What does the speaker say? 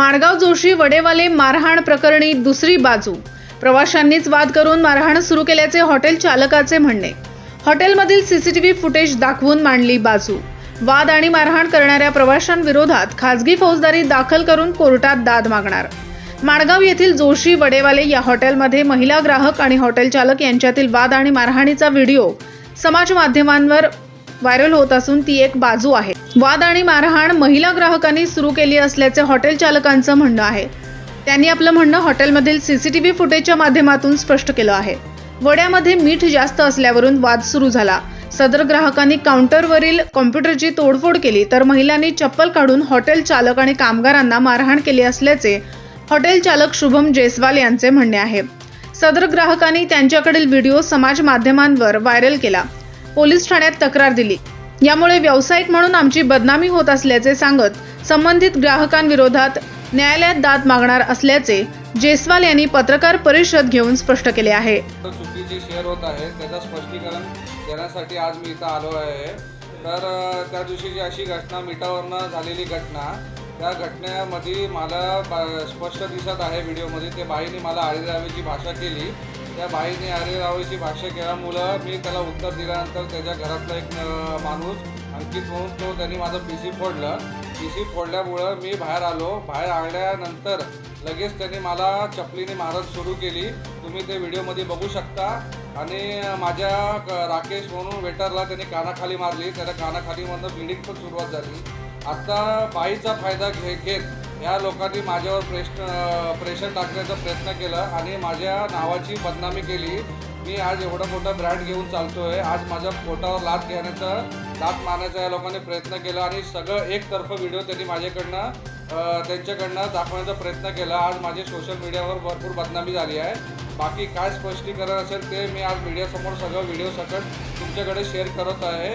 माणगाव जोशी वडेवाले मारहाण प्रकरणी दुसरी बाजू. प्रवाशांनीच वाद करून मारहाण सुरू केल्याचे हॉटेल चालकाचे म्हणणे. हॉटेलमधील सीसीटीव्ही फुटेज दाखवून मांडली बाजू. वाद आणि मारहाण करणाऱ्या प्रवाशांविरोधात खासगी फौजदारी दाखल करून कोर्टात दाद मागणार. माणगाव येथील जोशी वडेवाले या हॉटेलमध्ये महिला ग्राहक आणि हॉटेल चालक यांच्यातील वाद आणि मारहाणीचा व्हिडिओ समाज माध्यमांवर व्हायरल होत असून ती एक बाजू आहे. वाद आणि मारहाण महिला ग्राहकांनी सुरू केली असल्याचे हॉटेल चालकांचं म्हणणं आहे. त्यांनी आपलं म्हणणं हॉटेलमधील सीसीटीव्ही फुटेजच्या माध्यमातून स्पष्ट केलं आहे. वड्यामध्ये मीठ जास्त असल्यावरून वाद सुरू झाला. सदर ग्राहकांनी काउंटरवरील कॉम्प्युटरची तोडफोड केली तर महिलांनी चप्पल काढून हॉटेल चालक आणि कामगारांना मारहाण केली असल्याचे हॉटेल चालक शुभम जयस्वाल यांचे म्हणणे आहे. सदर ग्राहकांनी त्यांच्याकडील व्हिडिओ समाज माध्यमांवर व्हायरल केला. पोलीस ठाण्यात तक्रार दिली. यामुळे व्यावसायिक म्हणून आमची बदनामी होत असल्याचे सांगत संबंधित ग्राहकांविरोधात न्यायालयात दाद मागणार असल्याचे जयस्वाल यांनी पत्रकार परिषद घेऊन स्पष्ट केले आहे. चुकीचे शेअर होत आहे त्याचं स्पष्टीकरण देण्यासाठी आज मी इथं आलो आहे तर अ, त्या दिवशीची अशी घटना मिठावरनं झालेली घटना त्या घटनेमध्ये मला बा स्पष्ट दिसत आहे व्हिडिओमध्ये. ते बाईने मला आरेरावेची भाषा केली. त्या बाईने आरेरावेची भाषा केल्यामुळं मी त्याला उत्तर दिल्यानंतर त्याच्या घरातला एक माणूस अंकित म्हणून तो त्यांनी माझं पी सी फोडलं. पी सी फोडल्यामुळं मी बाहेर आलो. बाहेर आल्यानंतर लगेच त्यांनी मला चपलीने मारत सुरू केली. तुम्ही ते व्हिडिओमध्ये बघू शकता. आणि माझ्या क- राकेश म्हणून वेटरला त्यांनी कानाखाली मारली. त्याला कानाखालीमधनं ब्लिडिंग पण सुरुवात झाली. आता बाईचा फायदा घे घेत या लोकांनी माझ्यावर प्रेश प्रेशर टाकण्याचा प्रयत्न केला आणि माझ्या नावाची बदनामी केली. मी आज एवढा मोठा ब्रँड घेऊन चालतोय. आज माझ्या पोटावर लात घेण्याचा लात मारण्याचा या लोकांनी प्रयत्न केला आणि सगळं एकतर्फ व्हिडिओ त्यांनी माझ्याकडनं त्यांच्याकडनं दाखवण्याचा प्रयत्न केला. आज माझे सोशल मीडियावर भरपूर बदनामी झाली आहे. बाकी काय स्पष्टीकरण असेल ते मी आज मीडियासमोर सगळं व्हिडिओ सकट तुमच्याकडे शेअर करत आहे.